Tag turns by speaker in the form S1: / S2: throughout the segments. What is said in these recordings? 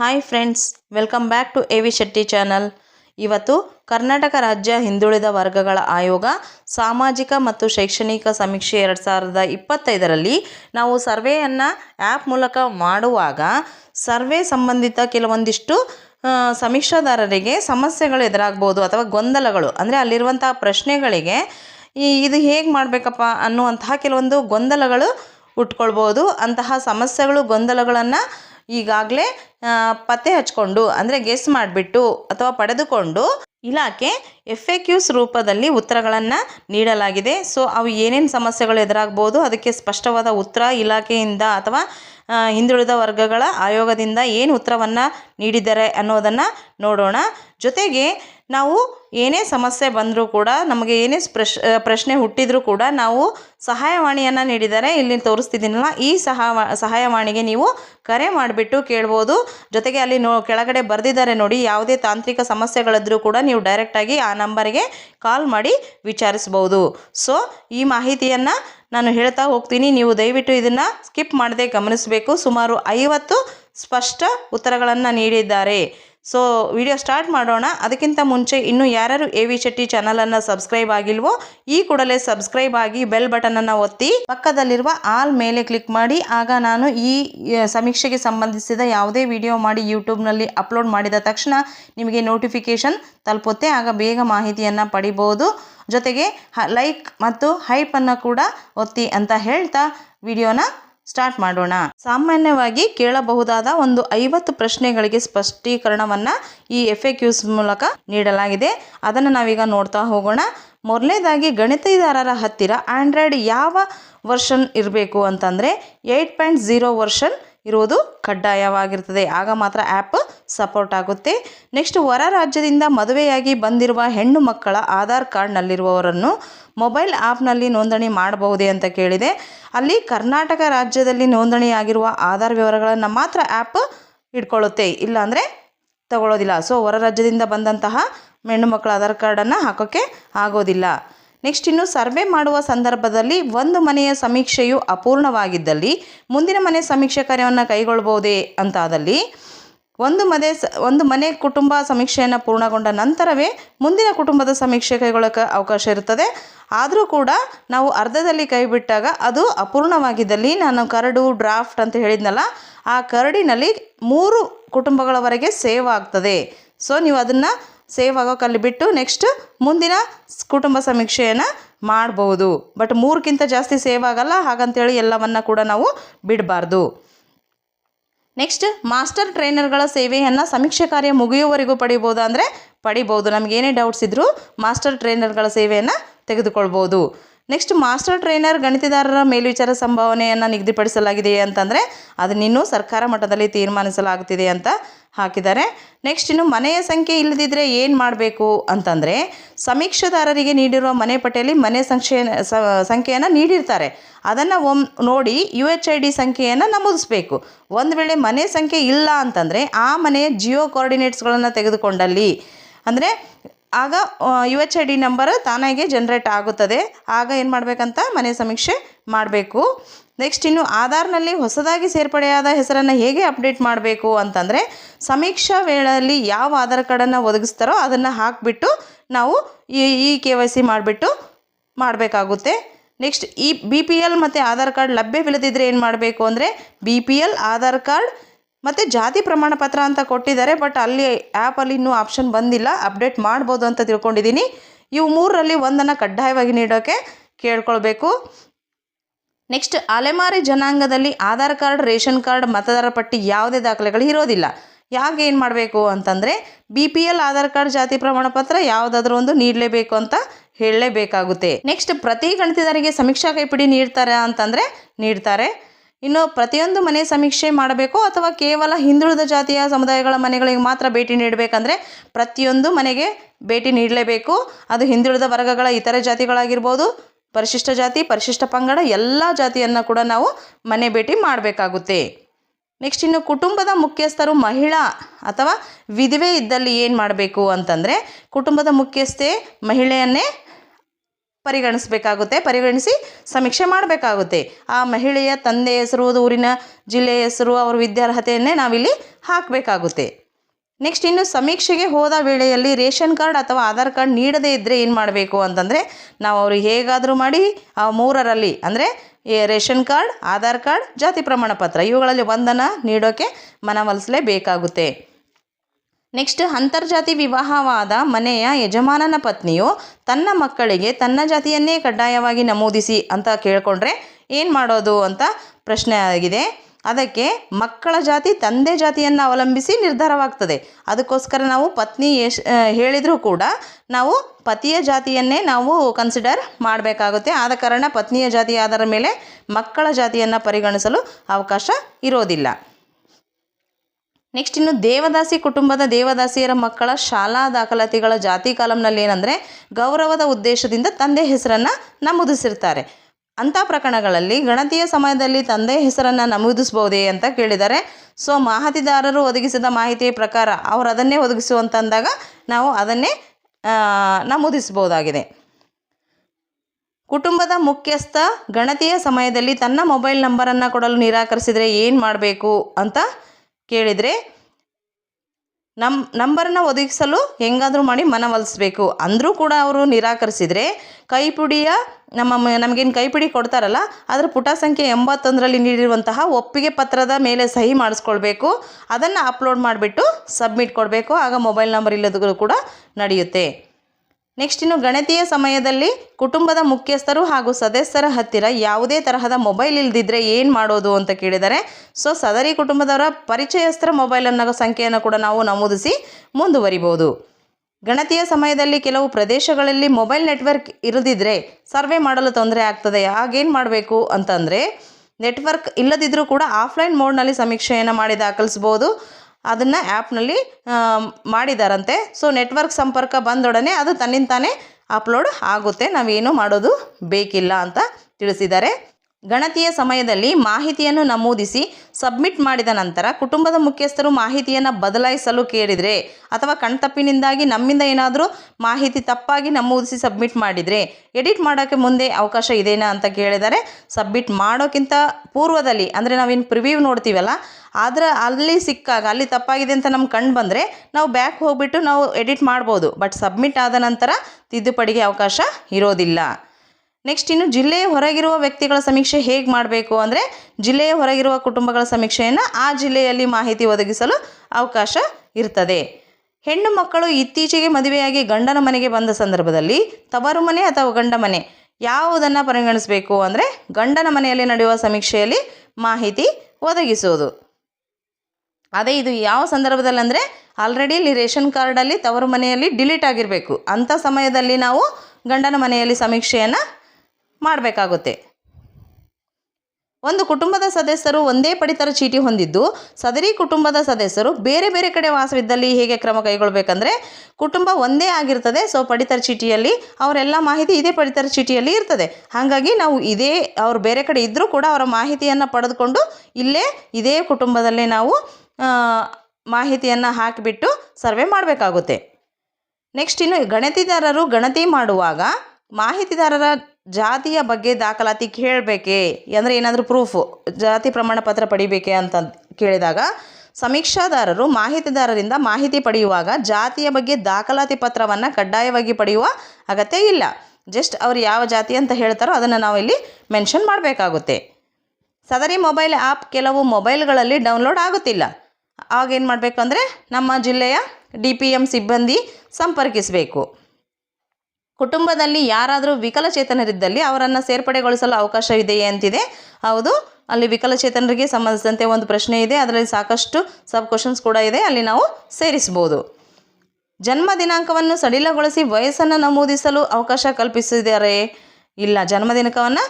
S1: Hi friends welcome back to A V Shetty channel ಇವತ್ತು ಕರ್ನಾಟಕ ರಾಜ್ಯ ಹಿಂದುಳಿದ ವರ್ಗಗಳ ಆಯೋಗ ಸಾಮಾಜಿಕ ಮತ್ತು ಶೈಕ್ಷಣಿಕ ಸಮೀಕ್ಷೆ ಎರಡು ಸಾವಿರದ ಇಪ್ಪತ್ತೈದರಲ್ಲಿ ನಾವು ಸರ್ವೆಯನ್ನು ಆ್ಯಪ್ ಮೂಲಕ ಮಾಡುವಾಗ ಸರ್ವೆ ಸಂಬಂಧಿತ ಕೆಲವೊಂದಿಷ್ಟು ಸಮೀಕ್ಷಾದಾರರಿಗೆ ಸಮಸ್ಯೆಗಳು ಎದುರಾಗ್ಬೋದು ಅಥವಾ ಗೊಂದಲಗಳು, ಅಂದರೆ ಅಲ್ಲಿರುವಂಥ ಪ್ರಶ್ನೆಗಳಿಗೆ ಇದು ಹೇಗೆ ಮಾಡಬೇಕಪ್ಪ ಅನ್ನುವಂತಹ ಕೆಲವೊಂದು ಗೊಂದಲಗಳು ಉಟ್ಕೊಳ್ಬೋದು. ಅಂತಹ ಸಮಸ್ಯೆಗಳು, ಗೊಂದಲಗಳನ್ನು ಈಗಾಗಲೇ ಪತ್ತೆ ಹಚ್ಕೊಂಡು, ಅಂದರೆ ಗೆಸ್ ಮಾಡಿಬಿಟ್ಟು ಅಥವಾ ಪಡೆದುಕೊಂಡು ಇಲಾಖೆ ಎಫ್ ಎ ಕ್ಯೂಸ್ ರೂಪದಲ್ಲಿ ಉತ್ತರಗಳನ್ನು ನೀಡಲಾಗಿದೆ. ಸೊ ಅವು ಏನೇನು ಸಮಸ್ಯೆಗಳು ಎದುರಾಗ್ಬೋದು, ಅದಕ್ಕೆ ಸ್ಪಷ್ಟವಾದ ಉತ್ತರ ಇಲಾಖೆಯಿಂದ ಅಥವಾ ಹಿಂದುಳಿದ ವರ್ಗಗಳ ಆಯೋಗದಿಂದ ಏನು ಉತ್ತರವನ್ನು ನೀಡಿದ್ದಾರೆ ಅನ್ನೋದನ್ನು ನೋಡೋಣ. ಜೊತೆಗೆ ನಾವು ಏನೇ ಸಮಸ್ಯೆ ಬಂದರೂ ಕೂಡ, ನಮಗೆ ಏನೇ ಪ್ರಶ್ ಪ್ರಶ್ನೆ ಹುಟ್ಟಿದರೂ ಕೂಡ ನಾವು ಸಹಾಯವಾಣಿಯನ್ನು ನೀಡಿದ್ದಾರೆ. ಇಲ್ಲಿ ತೋರಿಸ್ತಿದ್ದೀನಲ್ಲ, ಈ ಸಹಾವ, ಸಹಾಯವಾಣಿಗೆ ನೀವು ಕರೆ ಮಾಡಿಬಿಟ್ಟು ಕೇಳ್ಬೋದು. ಜೊತೆಗೆ ಅಲ್ಲಿ ನೋ, ಕೆಳಗಡೆ ಬರೆದಿದ್ದಾರೆ ನೋಡಿ, ಯಾವುದೇ ತಾಂತ್ರಿಕ ಸಮಸ್ಯೆಗಳಿದ್ರೂ ಕೂಡ ನೀವು ಡೈರೆಕ್ಟಾಗಿ ಆ ನಂಬರಿಗೆ ಕಾಲ್ ಮಾಡಿ ವಿಚಾರಿಸ್ಬೋದು. ಸೊ, ಈ ಮಾಹಿತಿಯನ್ನು ನಾನು ಹೇಳ್ತಾ ಹೋಗ್ತೀನಿ. ನೀವು ದಯವಿಟ್ಟು ಇದನ್ನು ಸ್ಕಿಪ್ ಮಾಡದೆ ಗಮನಿಸಬೇಕು. ಸುಮಾರು ಐವತ್ತು ಸ್ಪಷ್ಟ ಉತ್ತರಗಳನ್ನು ನೀಡಿದ್ದಾರೆ. ಸೊ ವಿಡಿಯೋ ಸ್ಟಾರ್ಟ್ ಮಾಡೋಣ. ಅದಕ್ಕಿಂತ ಮುಂಚೆ ಇನ್ನು ಯಾರು ಎ ವಿ ಶೆಟ್ಟಿ ಚಾನಲನ್ನು ಸಬ್ಸ್ಕ್ರೈಬ್ ಆಗಿಲ್ವೋ, ಈ ಕೂಡಲೇ ಸಬ್ಸ್ಕ್ರೈಬ್ ಆಗಿ ಬೆಲ್ ಬಟನನ್ನು ಒತ್ತಿ, ಪಕ್ಕದಲ್ಲಿರುವ ಆಲ್ ಮೇಲೆ ಕ್ಲಿಕ್ ಮಾಡಿ. ಆಗ ನಾನು ಈ ಸಮೀಕ್ಷೆಗೆ ಸಂಬಂಧಿಸಿದ ಯಾವುದೇ ವಿಡಿಯೋ ಮಾಡಿ ಯೂಟ್ಯೂಬ್ನಲ್ಲಿ ಅಪ್ಲೋಡ್ ಮಾಡಿದ ತಕ್ಷಣ ನಿಮಗೆ ನೋಟಿಫಿಕೇಷನ್ ತಲುಪುತ್ತೆ. ಆಗ ಬೇಗ ಮಾಹಿತಿಯನ್ನು ಪಡಿಬೋದು. ಜೊತೆಗೆ ಲೈಕ್ ಮತ್ತು ಹೈಪನ್ನು ಕೂಡ ಒತ್ತಿ ಅಂತ ಹೇಳ್ತಾ ವಿಡಿಯೋನ ಸ್ಟಾರ್ಟ್ ಮಾಡೋಣ. ಸಾಮಾನ್ಯವಾಗಿ ಕೇಳಬಹುದಾದ ಒಂದು ಐವತ್ತು ಪ್ರಶ್ನೆಗಳಿಗೆ ಸ್ಪಷ್ಟೀಕರಣವನ್ನು ಈ ಎಫ್ ಮೂಲಕ ನೀಡಲಾಗಿದೆ. ಅದನ್ನು ನಾವೀಗ ನೋಡ್ತಾ ಹೋಗೋಣ. ಮೊದಲನೇದಾಗಿ ಗಣಿತದಾರರ ಹತ್ತಿರ ಆಂಡ್ರಾಯ್ಡ್ ಯಾವ ವರ್ಷನ್ ಇರಬೇಕು ಅಂತಂದರೆ, ಏಟ್ ಪಾಯಿಂಟ್ ಝೀರೋ ವರ್ಷನ್ ಇರುವುದು ಕಡ್ಡಾಯವಾಗಿರ್ತದೆ. ಆಗ ಮಾತ್ರ ಆ್ಯಪ್ ಸಪೋರ್ಟ್ ಆಗುತ್ತೆ. ನೆಕ್ಸ್ಟ್ ಹೊರ ರಾಜ್ಯದಿಂದ ಮದುವೆಯಾಗಿ ಬಂದಿರುವ ಹೆಣ್ಣು ಮಕ್ಕಳ ಆಧಾರ್ ಕಾರ್ಡ್ನಲ್ಲಿರುವವರನ್ನು ಮೊಬೈಲ್ ಆ್ಯಪ್ನಲ್ಲಿ ನೋಂದಣಿ ಮಾಡಬಹುದೇ ಅಂತ ಕೇಳಿದೆ. ಅಲ್ಲಿ ಕರ್ನಾಟಕ ರಾಜ್ಯದಲ್ಲಿ ನೋಂದಣಿಯಾಗಿರುವ ಆಧಾರ್ ವಿವರಗಳನ್ನು ಮಾತ್ರ ಆ್ಯಪ್ ಇಟ್ಕೊಳ್ಳುತ್ತೆ. ಇಲ್ಲಾಂದರೆ ತಗೊಳ್ಳೋದಿಲ್ಲ ಸೊ, ಹೊರ ರಾಜ್ಯದಿಂದ ಬಂದಂತಹ ಹೆಣ್ಣು ಮಕ್ಕಳ ಆಧಾರ್ ಕಾರ್ಡನ್ನು ಹಾಕೋಕ್ಕೆ ಆಗೋದಿಲ್ಲ. ನೆಕ್ಸ್ಟ್ ಇನ್ನು ಸರ್ವೆ ಮಾಡುವ ಸಂದರ್ಭದಲ್ಲಿ ಒಂದು ಮನೆಯ ಸಮೀಕ್ಷೆಯು ಅಪೂರ್ಣವಾಗಿದ್ದಲ್ಲಿ ಮುಂದಿನ ಮನೆ ಸಮೀಕ್ಷೆ ಕಾರ್ಯವನ್ನು ಕೈಗೊಳ್ಳಬಹುದೇ ಅಂತಾದಲ್ಲಿ ಒಂದು ಮನೆ ಒಂದು ಮನೆ ಕುಟುಂಬ ಸಮೀಕ್ಷೆಯನ್ನು ಪೂರ್ಣಗೊಂಡ ನಂತರವೇ ಮುಂದಿನ ಕುಟುಂಬದ ಸಮೀಕ್ಷೆ ಕೈಗೊಳ್ಳೋಕೆ ಅವಕಾಶ ಇರುತ್ತದೆ. ಆದರೂ ಕೂಡ ನಾವು ಅರ್ಧದಲ್ಲಿ ಕೈ ಬಿಟ್ಟಾಗ ಅದು ಅಪೂರ್ಣವಾಗಿದ್ದಲ್ಲಿ ನಾನು ಕರಡು, ಡ್ರಾಫ್ಟ್ ಅಂತ ಹೇಳಿದ್ನಲ್ಲ, ಆ ಕರಡಿನಲ್ಲಿ ಮೂರು ಕುಟುಂಬಗಳವರೆಗೆ ಸೇವ್ ಆಗ್ತದೆ. ಸೊ, ನೀವು ಅದನ್ನು ಸೇವ್ ಆಗೋಕಲ್ಲಿ ಬಿಟ್ಟು ನೆಕ್ಸ್ಟ್ ಮುಂದಿನ ಕುಟುಂಬ ಸಮೀಕ್ಷೆಯನ್ನು ಮಾಡ್ಬೋದು. ಬಟ್ ಮೂರಕ್ಕಿಂತ ಜಾಸ್ತಿ ಸೇವ್ ಆಗಲ್ಲ, ಹಾಗಂತೇಳಿ ಎಲ್ಲವನ್ನು ಕೂಡ ನಾವು ಬಿಡಬಾರ್ದು. ನೆಕ್ಸ್ಟ್ ಮಾಸ್ಟರ್ ಟ್ರೈನರ್ಗಳ ಸೇವೆಯನ್ನು ಸಮೀಕ್ಷೆ ಕಾರ್ಯ ಮುಗಿಯುವವರೆಗೂ ಪಡಿಬೋದು ಅಂದರೆ ಪಡಿಬೋದು ನಮಗೇನೇ ಡೌಟ್ಸ್ ಇದ್ದರೂ ಮಾಸ್ಟರ್ ಟ್ರೈನರ್ಗಳ ಸೇವೆಯನ್ನು ತೆಗೆದುಕೊಳ್ಬೋದು ನೆಕ್ಸ್ಟ್ ಮಾಸ್ಟರ್ ಟ್ರೈನರ್ ಗಣಿತದಾರರ ಮೇಲ್ವಿಚಾರ ಸಂಭಾವನೆಯನ್ನು ನಿಗದಿಪಡಿಸಲಾಗಿದೆಯೇ ಅಂತಂದರೆ ಅದನ್ನಿನ್ನೂ ಸರ್ಕಾರ ಮಟ್ಟದಲ್ಲಿ ತೀರ್ಮಾನಿಸಲಾಗುತ್ತಿದೆ ಅಂತ ಹಾಕಿದ್ದಾರೆ. ನೆಕ್ಸ್ಟ್ ಇನ್ನು ಮನೆಯ ಸಂಖ್ಯೆ ಇಲ್ಲದಿದ್ದರೆ ಏನು ಮಾಡಬೇಕು ಅಂತಂದರೆ ಸಮೀಕ್ಷೆದಾರರಿಗೆ ನೀಡಿರುವ ಮನೆ ಪಟ್ಟಿಯಲ್ಲಿ ಮನೆ ಸಂಖ್ಯೆಯ ಸಂಖ್ಯೆಯನ್ನು ನೀಡಿರ್ತಾರೆ. ಅದನ್ನು ಒಮ್, ನೋಡಿ ಯು ಎಚ್ ಐ ಡಿ ಸಂಖ್ಯೆಯನ್ನು ನಮೂದಿಸಬೇಕು. ಒಂದು ವೇಳೆ ಮನೆ ಸಂಖ್ಯೆ ಇಲ್ಲ ಅಂತಂದರೆ ಆ ಮನೆಯ ಜಿಯೋ ಕೋಆರ್ಡಿನೇಟ್ಸ್ಗಳನ್ನು ತೆಗೆದುಕೊಂಡಲ್ಲಿ ಅಂದರೆ ಆಗ U H I D number ತಾನಾಗೆ ಜನ್ರೇಟ್ ಆಗುತ್ತದೆ. ಆಗ ಏನು ಮಾಡಬೇಕಂತ ಮನೆ ಸಮೀಕ್ಷೆ ಮಾಡಬೇಕು. ನೆಕ್ಸ್ಟ್ ಇನ್ನು ಆಧಾರ್ನಲ್ಲಿ ಹೊಸದಾಗಿ ಸೇರ್ಪಡೆಯಾದ ಹೆಸರನ್ನು ಹೇಗೆ ಅಪ್ಡೇಟ್ ಮಾಡಬೇಕು ಅಂತಂದರೆ, ಸಮೀಕ್ಷಾ ವೇಳೆಯಲ್ಲಿ ಯಾವ ಆಧಾರ್ ಕಾರ್ಡನ್ನು ಒದಗಿಸ್ತಾರೋ ಅದನ್ನು ಹಾಕಿಬಿಟ್ಟು ನಾವು ಈ ಈ ಕೆ ವೈ ಸಿ ಮಾಡಿಬಿಟ್ಟು ಮಾಡಬೇಕಾಗುತ್ತೆ. ನೆಕ್ಸ್ಟ್ ಈ ಬಿ ಪಿ ಎಲ್ ಮತ್ತು ಆಧಾರ್ ಕಾರ್ಡ್ ಲಭ್ಯವಿಲ್ಲದಿದ್ದರೆ ಏನು ಮಾಡಬೇಕು ಅಂದರೆ B P L Aadhaar card ಮತ್ತು ಜಾತಿ ಪ್ರಮಾಣ ಪತ್ರ ಅಂತ ಕೊಟ್ಟಿದ್ದಾರೆ ಬಟ್ ಅಲ್ಲಿ ಆ್ಯಪಲ್ಲಿ ಇನ್ನೂ ಆಪ್ಷನ್ ಬಂದಿಲ್ಲ. ಅಪ್ಡೇಟ್ ಮಾಡ್ಬೋದು ಅಂತ ತಿಳ್ಕೊಂಡಿದ್ದೀನಿ. ಇವು ಮೂರರಲ್ಲಿ ಒಂದನ್ನು ಕಡ್ಡಾಯವಾಗಿ ನೀಡೋಕ್ಕೆ ಕೇಳ್ಕೊಳ್ಬೇಕು. ನೆಕ್ಸ್ಟ್ ಅಲೆಮಾರಿ ಜನಾಂಗದಲ್ಲಿ ಆಧಾರ್ ಕಾರ್ಡ್, ರೇಷನ್ ಕಾರ್ಡ್, ಮತದಾರ ಪಟ್ಟಿ ಯಾವುದೇ ದಾಖಲೆಗಳು ಇರೋದಿಲ್ಲ. ಯಾಕೆ ಏನು ಮಾಡಬೇಕು ಅಂತಂದರೆ B P L Aadhaar card, ಜಾತಿ ಪ್ರಮಾಣ ಪತ್ರ ಯಾವುದಾದ್ರೂ ಒಂದು ನೀಡಲೇಬೇಕು ಅಂತ ಹೇಳಲೇಬೇಕಾಗುತ್ತೆ. ನೆಕ್ಸ್ಟ್ ಪ್ರತಿ ಗಣತಿದಾರಿಗೆ ಸಮೀಕ್ಷಾ ಕೈಪಿಡಿ ನೀಡ್ತಾರೆ ಅಂತಂದರೆ, ನೀಡ್ತಾರೆ. ಇನ್ನು ಪ್ರತಿಯೊಂದು ಮನೆ ಸಮೀಕ್ಷೆ ಮಾಡಬೇಕು ಅಥವಾ ಕೇವಲ ಹಿಂದುಳಿದ ಜಾತಿಯ ಸಮುದಾಯಗಳ ಮನೆಗಳಿಗೆ ಮಾತ್ರ ಭೇಟಿ ನೀಡಬೇಕಂದ್ರೆ ಪ್ರತಿಯೊಂದು ಮನೆಗೆ ಭೇಟಿ ನೀಡಲೇಬೇಕು. ಅದು ಹಿಂದುಳಿದ ವರ್ಗಗಳ ಇತರೆ ಜಾತಿಗಳಾಗಿರ್ಬೋದು, ಪರಿಶಿಷ್ಟ ಜಾತಿ, ಪರಿಶಿಷ್ಟ ಪಂಗಡ, ಎಲ್ಲ ಜಾತಿಯನ್ನು ಕೂಡ ನಾವು ಮನೆ ಭೇಟಿ ಮಾಡಬೇಕಾಗುತ್ತೆ. ನೆಕ್ಸ್ಟ್ ಇನ್ನು ಕುಟುಂಬದ ಮುಖ್ಯಸ್ಥರು ಮಹಿಳಾ ಅಥವಾ ವಿಧವೆ ಇದ್ದಲ್ಲಿ ಏನು ಮಾಡಬೇಕು ಅಂತಂದರೆ ಕುಟುಂಬದ ಮುಖ್ಯಸ್ಥೆ ಮಹಿಳೆಯನ್ನೇ ಪರಿಗಣಿಸಬೇಕಾಗುತ್ತೆ, ಪರಿಗಣಿಸಿ ಸಮೀಕ್ಷೆ ಮಾಡಬೇಕಾಗುತ್ತೆ. ಆ ಮಹಿಳೆಯ ತಂದೆ ಹೆಸರು ಊರಿನ ಜಿಲ್ಲೆಯ ಹೆಸರು, ಅವರ ವಿದ್ಯಾರ್ಹತೆಯನ್ನೇ ನಾವಿಲ್ಲಿ ಹಾಕಬೇಕಾಗುತ್ತೆ. ನೆಕ್ಸ್ಟ್ ಇನ್ನು ಸಮೀಕ್ಷೆಗೆ ಹೋದ ವೇಳೆಯಲ್ಲಿ ರೇಷನ್ ಕಾರ್ಡ್ ಅಥವಾ ಆಧಾರ್ ಕಾರ್ಡ್ ನೀಡದೇ ಇದ್ದರೆ ಏನು ಮಾಡಬೇಕು ಅಂತಂದರೆ, ನಾವು ಅವರು ಹೇಗಾದರೂ ಮಾಡಿ ಆ ಮೂರರಲ್ಲಿ, ಅಂದರೆ ರೇಷನ್ ಕಾರ್ಡ್, ಆಧಾರ್ ಕಾರ್ಡ್, ಜಾತಿ ಪ್ರಮಾಣ ಪತ್ರ ಇವುಗಳಲ್ಲಿ ಒಂದನ್ನು ನೀಡೋಕ್ಕೆ ಮನವೊಲಿಸಲೇಬೇಕಾಗುತ್ತೆ. ನೆಕ್ಸ್ಟ್, ಅಂತರ್ಜಾತಿ ವಿವಾಹವಾದ ಮನೆಯ ಯಜಮಾನನ ಪತ್ನಿಯು ತನ್ನ ಮಕ್ಕಳಿಗೆ ತನ್ನ ಜಾತಿಯನ್ನೇ ಕಡ್ಡಾಯವಾಗಿ ನಮೂದಿಸಿ ಅಂತ ಕೇಳಿಕೊಂಡ್ರೆ ಏನು ಮಾಡೋದು ಅಂತ ಪ್ರಶ್ನೆ ಆಗಿದೆ. ಅದಕ್ಕೆ, ಮಕ್ಕಳ ಜಾತಿ ತಂದೆ ಜಾತಿಯನ್ನು ಅವಲಂಬಿಸಿ ನಿರ್ಧಾರವಾಗ್ತದೆ. ಅದಕ್ಕೋಸ್ಕರ ನಾವು ಪತ್ನಿ ಎಶ್ ಹೇಳಿದರೂ ಕೂಡ ನಾವು ಪತಿಯ ಜಾತಿಯನ್ನೇ ನಾವು ಕನ್ಸಿಡರ್ ಮಾಡಬೇಕಾಗುತ್ತೆ. ಆದ ಕಾರಣ ಪತ್ನಿಯ ಜಾತಿ ಆಧಾರ ಮೇಲೆ ಮಕ್ಕಳ ಜಾತಿಯನ್ನು ಪರಿಗಣಿಸಲು ಅವಕಾಶ ಇರೋದಿಲ್ಲ. ನೆಕ್ಸ್ಟ್ ಇನ್ನು ದೇವದಾಸಿ ಕುಟುಂಬದ ದೇವದಾಸಿಯರ ಮಕ್ಕಳ ಶಾಲಾ ದಾಖಲಾತಿಗಳ ಜಾತಿ ಕಾಲಂನಲ್ಲಿ ಏನಂದರೆ ಗೌರವದ ಉದ್ದೇಶದಿಂದ ತಂದೆ ಹೆಸರನ್ನು ನಮೂದಿಸಿರ್ತಾರೆ. ಅಂಥ ಪ್ರಕರಣಗಳಲ್ಲಿ ಗಣತಿಯ ಸಮಯದಲ್ಲಿ ತಂದೆ ಹೆಸರನ್ನು ನಮೂದಿಸ್ಬೋದೇ ಅಂತ ಕೇಳಿದ್ದಾರೆ ಸೊ ಮಾಹಿತಿದಾರರು ಒದಗಿಸಿದ ಮಾಹಿತಿಯ ಪ್ರಕಾರ ಅವರು ಅದನ್ನೇ ಒದಗಿಸುವಂತಂದಾಗ ನಾವು ಅದನ್ನೇ ನಮೂದಿಸಬಹುದಾಗಿದೆ ಕುಟುಂಬದ ಮುಖ್ಯಸ್ಥ ಗಣತಿಯ ಸಮಯದಲ್ಲಿ ತನ್ನ ಮೊಬೈಲ್ ನಂಬರನ್ನು ಕೊಡಲು ನಿರಾಕರಿಸಿದರೆ ಏನು ಮಾಡಬೇಕು ಅಂತ ಕೇಳಿದರೆ ನಮ್ಮ ನಂಬರನ್ನ ಒದಗಿಸಲು ಹೆಂಗಾದರೂ ಮಾಡಿ ಮನವೊಲಿಸ್ಬೇಕು ಅಂದರೂ ಕೂಡ ಅವರು ನಿರಾಕರಿಸಿದರೆ ಕೈಪುಡಿಯ ನಮ್ಮ ನಮಗೇನು ಕೈಪಿಡಿ ಕೊಡ್ತಾರಲ್ಲ, ಅದರ ಪುಟ ಸಂಖ್ಯೆ ಎಂಬತ್ತೊಂದರಲ್ಲಿ ನೀಡಿರುವಂತಹ ಒಪ್ಪಿಗೆ ಪತ್ರದ ಮೇಲೆ ಸಹಿ ಮಾಡಿಸ್ಕೊಳ್ಬೇಕು. ಅದನ್ನು ಅಪ್ಲೋಡ್ ಮಾಡಿಬಿಟ್ಟು ಸಬ್ಮಿಟ್ ಕೊಡಬೇಕು. ಆಗ ಮೊಬೈಲ್ ನಂಬರ್ ಇಲ್ಲದಿದ್ರೂ ಕೂಡ ನಡೆಯುತ್ತೆ. ನೆಕ್ಸ್ಟ್ ಇನ್ನು ಗಣತಿಯ ಸಮಯದಲ್ಲಿ ಕುಟುಂಬದ ಮುಖ್ಯಸ್ಥರು ಹಾಗೂ ಸದಸ್ಯರ ಹತ್ತಿರ ಯಾವುದೇ ತರಹದ ಮೊಬೈಲ್ ಇಲ್ದಿದ್ರೆ ಏನು ಮಾಡೋದು ಅಂತ ಕೇಳಿದರೆ, ಸೊ ಸದರಿ ಕುಟುಂಬದವರ ಪರಿಚಯಸ್ಥರ ಮೊಬೈಲನ್ನು ಸಂಖ್ಯೆಯನ್ನು ಕೂಡ ನಾವು ನಮೂದಿಸಿ ಮುಂದುವರಿಬೋದು ಗಣತಿಯ ಸಮಯದಲ್ಲಿ ಕೆಲವು ಪ್ರದೇಶಗಳಲ್ಲಿ ಮೊಬೈಲ್ ನೆಟ್ವರ್ಕ್ ಇರದಿದ್ದರೆ ಸರ್ವೆ ಮಾಡಲು ತೊಂದರೆ ಆಗ್ತದೆ. ಆಗೇನು ಮಾಡಬೇಕು ಅಂತಂದರೆ, ನೆಟ್ವರ್ಕ್ ಇಲ್ಲದಿದ್ದರೂ ಕೂಡ ಆಫ್ಲೈನ್ ಮೋಡ್ನಲ್ಲಿ ಸಮೀಕ್ಷೆಯನ್ನು ಮಾಡಿ ದಾಖಲಿಸ್ಬೋದು ಅದನ್ನು ಆ್ಯಪ್ನಲ್ಲಿ ಮಾಡಿದಾರಂತೆ. ಸೊ ನೆಟ್ವರ್ಕ್ ಸಂಪರ್ಕ ಬಂದೊಡನೆ ಅದು ತನ್ನಿಂತಾನೇ ಅಪ್ಲೋಡ್ ಆಗುತ್ತೆ. ನಾವೇನು ಮಾಡೋದು ಬೇಕಿಲ್ಲ ಅಂತ ತಿಳಿಸಿದ್ದಾರೆ. ಗಣತಿಯ ಸಮಯದಲ್ಲಿ ಮಾಹಿತಿಯನ್ನು ನಮೂದಿಸಿ ಸಬ್ಮಿಟ್ ಮಾಡಿದ ನಂತರ ಕುಟುಂಬದ ಮುಖ್ಯಸ್ಥರು ಮಾಹಿತಿಯನ್ನು ಬದಲಾಯಿಸಲು ಕೇಳಿದರೆ ಅಥವಾ ಕಣ್ತಪ್ಪಿನಿಂದಾಗಿ ನಮ್ಮಿಂದ ಏನಾದರೂ ಮಾಹಿತಿ ತಪ್ಪಾಗಿ ನಮೂದಿಸಿ ಸಬ್ಮಿಟ್ ಮಾಡಿದರೆ ಎಡಿಟ್ ಮಾಡೋಕ್ಕೆ ಮುಂದೆ ಅವಕಾಶ ಇದೆಯಾ ಅಂತ ಕೇಳಿದರೆ ಸಬ್ಮಿಟ್ ಮಾಡೋಕ್ಕಿಂತ ಪೂರ್ವದಲ್ಲಿ, ಅಂದರೆ ನಾವೇನು ಪ್ರಿವ್ಯೂ ನೋಡ್ತೀವಲ್ಲ, ಆದರೆ ಅಲ್ಲಿ ಸಿಕ್ಕಾಗ, ಅಲ್ಲಿ ತಪ್ಪಾಗಿದೆ ಅಂತ ನಮ್ಗೆ ಕಂಡು ಬಂದರೆ ನಾವು ಬ್ಯಾಕ್ ಹೋಗ್ಬಿಟ್ಟು ನಾವು ಎಡಿಟ್ ಮಾಡ್ಬೋದು, ಬಟ್ ಸಬ್ಮಿಟ್ ಆದ ನಂತರ ತಿದ್ದುಪಡಿಗೆ ಅವಕಾಶ ಇರೋದಿಲ್ಲ. ನೆಕ್ಸ್ಟ್ ಇನ್ನು ಜಿಲ್ಲೆಯ ಹೊರಗಿರುವ ವ್ಯಕ್ತಿಗಳ ಸಮೀಕ್ಷೆ ಹೇಗೆ ಮಾಡಬೇಕು ಅಂದರೆ ಜಿಲ್ಲೆಯ ಹೊರಗಿರುವ ಕುಟುಂಬಗಳ ಸಮೀಕ್ಷೆಯನ್ನು ಆ ಜಿಲ್ಲೆಯಲ್ಲಿ ಮಾಹಿತಿ ಒದಗಿಸಲು ಅವಕಾಶ ಇರ್ತದೆ. ಹೆಣ್ಣು ಮಕ್ಕಳು ಇತ್ತೀಚೆಗೆ ಮದುವೆಯಾಗಿ ಗಂಡನ ಮನೆಗೆ ಬಂದ ಸಂದರ್ಭದಲ್ಲಿ ತವರು ಮನೆ ಅಥವಾ ಗಂಡ ಮನೆ ಯಾವುದನ್ನು ಪರಿಗಣಿಸಬೇಕು ಅಂದರೆ ಗಂಡನ ಮನೆಯಲ್ಲಿ ನಡೆಯುವ ಸಮೀಕ್ಷೆಯಲ್ಲಿ ಮಾಹಿತಿ ಒದಗಿಸೋದು ಅದೇ ಇದು ಯಾವ ಸಂದರ್ಭದಲ್ಲಿ ಅಂದರೆ ಆಲ್ರೆಡಿ ಇಲ್ಲಿ ರೇಷನ್ ಕಾರ್ಡಲ್ಲಿ ತವರು ಮನೆಯಲ್ಲಿ ಡಿಲೀಟ್ ಆಗಿರಬೇಕು. ಅಂಥ ಸಮಯದಲ್ಲಿ ನಾವು ಗಂಡನ ಮನೆಯಲ್ಲಿ ಸಮೀಕ್ಷೆಯನ್ನು ಮಾಡಬೇಕಾಗುತ್ತೆ. ಒಂದು ಕುಟುಂಬದ ಸದಸ್ಯರು ಒಂದೇ ಪಡಿತರ ಚೀಟಿ ಹೊಂದಿದ್ದು, ಸದರಿ ಕುಟುಂಬದ ಸದಸ್ಯರು ಬೇರೆ ಬೇರೆ ಕಡೆ ವಾಸವಿದ್ದಲ್ಲಿ ಹೇಗೆ ಕ್ರಮ ಕೈಗೊಳ್ಬೇಕಂದ್ರೆ, ಕುಟುಂಬ ಒಂದೇ ಆಗಿರ್ತದೆ, ಸೊ ಪಡಿತರ ಚೀಟಿಯಲ್ಲಿ ಅವರೆಲ್ಲ ಮಾಹಿತಿ ಇದೇ ಪಡಿತರ ಚೀಟಿಯಲ್ಲಿ ಇರ್ತದೆ. ಹಾಗಾಗಿ ನಾವು ಇದೇ ಅವರು ಬೇರೆ ಕಡೆ ಇದ್ದರೂ ಕೂಡ ಅವರ ಮಾಹಿತಿಯನ್ನು ಪಡೆದುಕೊಂಡು ಇಲ್ಲೇ ಇದೇ ಕುಟುಂಬದಲ್ಲೇ ನಾವು ಮಾಹಿತಿಯನ್ನು ಹಾಕಿಬಿಟ್ಟು ಸರ್ವೆ ಮಾಡಬೇಕಾಗುತ್ತೆ. ನೆಕ್ಸ್ಟ್ ಇನ್ನು ಗಣತಿದಾರರು ಗಣತಿ ಮಾಡುವಾಗ ಮಾಹಿತಿದಾರರ ಜಾತಿಯ ಬಗ್ಗೆ ದಾಖಲಾತಿ ಕೇಳಬೇಕೆ ಅಂದರೆ ಏನಾದರೂ ಪ್ರೂಫು ಜಾತಿ ಪ್ರಮಾಣ ಪತ್ರ ಪಡಿಬೇಕೆ ಅಂತ ಕೇಳಿದಾಗ ಸಮೀಕ್ಷಾದಾರರು ಮಾಹಿತಿದಾರರಿಂದ ಮಾಹಿತಿ ಪಡೆಯುವಾಗ ಜಾತಿಯ ಬಗ್ಗೆ ದಾಖಲಾತಿ ಪತ್ರವನ್ನು ಕಡ್ಡಾಯವಾಗಿ ಪಡೆಯುವ ಅಗತ್ಯ ಇಲ್ಲ. ಜಸ್ಟ್ ಅವರು ಯಾವ ಜಾತಿ ಅಂತ ಹೇಳ್ತಾರೋ ಅದನ್ನು ನಾವಿಲ್ಲಿ ಮೆನ್ಷನ್ ಮಾಡಬೇಕಾಗುತ್ತೆ. ಸದರಿ ಮೊಬೈಲ್ ಆ್ಯಪ್ ಕೆಲವು ಮೊಬೈಲ್ಗಳಲ್ಲಿ ಡೌನ್ಲೋಡ್ ಆಗುತ್ತಿಲ್ಲ. ಆಗೇನು ಮಾಡಬೇಕು ಅಂದರೆ ನಮ್ಮ ಜಿಲ್ಲೆಯ ಡಿ ಪಿ ಎಂ ಸಿಬ್ಬಂದಿ ಸಂಪರ್ಕಿಸಬೇಕು. ಕುಟುಂಬದಲ್ಲಿ ಯಾರಾದರೂ ವಿಕಲಚೇತನರಿದ್ದಲ್ಲಿ ಅವರನ್ನು ಸೇರ್ಪಡೆಗೊಳಿಸಲು ಅವಕಾಶವಿದೆಯೇ ಅಂತಿದೆ? ಹೌದು, ಅಲ್ಲಿ ವಿಕಲಚೇತನರಿಗೆ ಸಂಬಂಧಿಸಿದಂತೆ ಒಂದು ಪ್ರಶ್ನೆ ಇದೆ, ಅದರಲ್ಲಿ ಸಾಕಷ್ಟು ಸಬ್ ಕ್ವಶನ್ಸ್ ಕೂಡ ಇದೆ, ಅಲ್ಲಿ ನಾವು ಸೇರಿಸ್ಬೋದು. ಜನ್ಮ ದಿನಾಂಕವನ್ನು ಸಡಿಲಗೊಳಿಸಿ ವಯಸ್ಸನ್ನು ನಮೂದಿಸಲು ಅವಕಾಶ ಕಲ್ಪಿಸಿದ್ದಾರೆ ಇಲ್ಲ, ಜನ್ಮ ದಿನಾಂಕವನ್ನು